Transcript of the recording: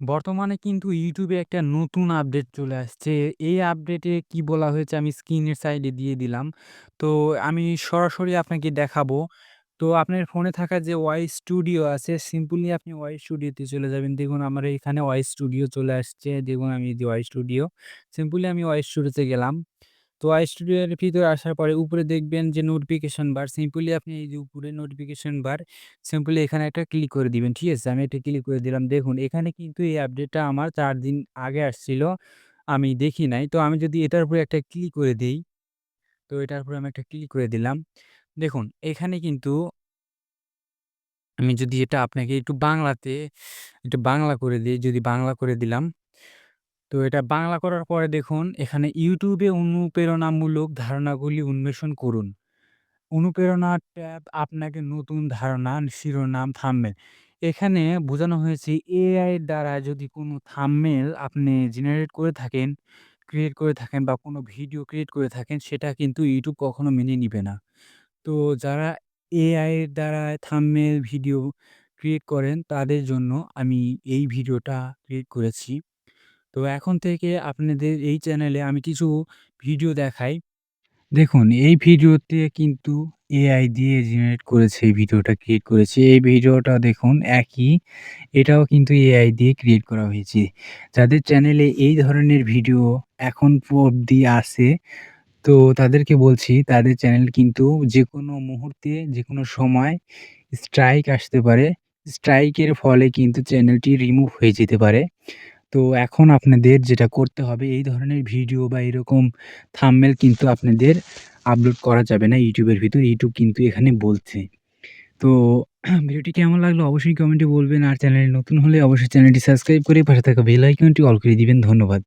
বর্তমানে কিন্তু ইউটিউবে একটা নতুন আপডেট চলে আসছে। এই আপডেটে কি বলা হয়েছে আমি স্ক্রিনের সাইডে দিয়ে দিলাম। তো আমি সরাসরি আপনাকে দেখাবো। তো আপনার ফোনে থাকা যে ওয়াই স্টুডিও আছে সিম্পলি আপনি ওয়াই স্টুডিওতে চলে যাবেন। দেখুন আমার এখানে ওয়াই স্টুডিও চলে আসছে। দেখুন আমি ওয়াই স্টুডিও। সিম্পলি আমি ওয়াই স্টুডিওতে গেলাম। তো ওয়াই স্টুডিওর ভিতরে আসার পরে উপরে দেখবেন যে নোটিফিকেশন বার সিম্পলি আপনি এই যে উপরে নোটিফিকেশন বার সিম্পলি এখানে একটা ক্লিক করে দিবেন। ঠিক আছে? আমি এটা ক্লিক করে দিলাম। দেখুন এখানে কিন্তু এই আপডেটটা আমার চার দিন আগে আসছিল। আমি দেখি নাই। তো আমি যদি এটার উপরে একটা ক্লিক করে দিই, তো এটার উপরে আমি একটা ক্লিক করে দিলাম। দেখুন এখানে কিন্তু আমি যদি এটা আপনাকে একটু বাংলাতে, একটু বাংলা করে দিই যদি বাংলা করে দিলাম। তো এটা বাংলা করার পরে দেখুন এখানে ইউটিউবে অনুপ্রেরণামূলক ধারণাগুলি উন্বেষণ করুন। অনুপ্রেরণা ট্যাব আপনাকে নতুন ধারণা, শিরোনাম, থাম্বনেল এখানে বোঝানো হয়েছে এআই দ্বারা যদি কোনো থাম্বনেল আপনি জেনারেট করে থাকেন, ক্রিয়েট করে থাকেন বা কোনো ভিডিও ক্রিয়েট করে থাকেন সেটা কিন্তু ইউটিউব কখনো মেনে নিবে না। তো যারা এআই দ্বারা থাম্বনেল ভিডিও ক্রিয়েট করেন তাদের জন্য আমি এই ভিডিওটা ক্রিয়েট করেছি। তো এখন থেকে আপনাদের এই চ্যানেলে আমি কিছু ভিডিও দেখাই। দেখুন, এই ভিডিওতে কিন্তু এআই দিয়ে জেনারেট করেছে, এই ভিডিওটা ক্রিয়েট করেছে। এই ভিডিওটা দেখুন, একই। এটাও কিন্তু এআই দিয়ে ক্রিয়েট করা হয়েছে। যাদের চ্যানেলে এই ধরনের ভিডিও এখন অব্দি আসে তো তাদেরকে বলছি, তাদের চ্যানেল কিন্তু যেকোনো মুহূর্তে যে কোনো সময় স্ট্রাইক আসতে পারে। স্ট্রাইকের ফলে কিন্তু চ্যানেলটি রিমুভ হয়ে যেতে পারে। তো এখন আপনাদের যেটা করতে হবে, এই ধরনের ভিডিও বা এরকম থামমেল কিন্তু আপনাদের আপলোড করা যাবে না ইউটিউবের ভিতর। ইউটিউব কিন্তু এখানে বলছে। তো ভিডিওটি কেমন লাগল অবশ্যই কমেন্টে বলবেন। আর চ্যানেলে নতুন হলে অবশ্যই চ্যানেলটি সাবস্ক্রাইব করে পাশে থাকা বেল আইকনটি অল করে দিবেন। ধন্যবাদ।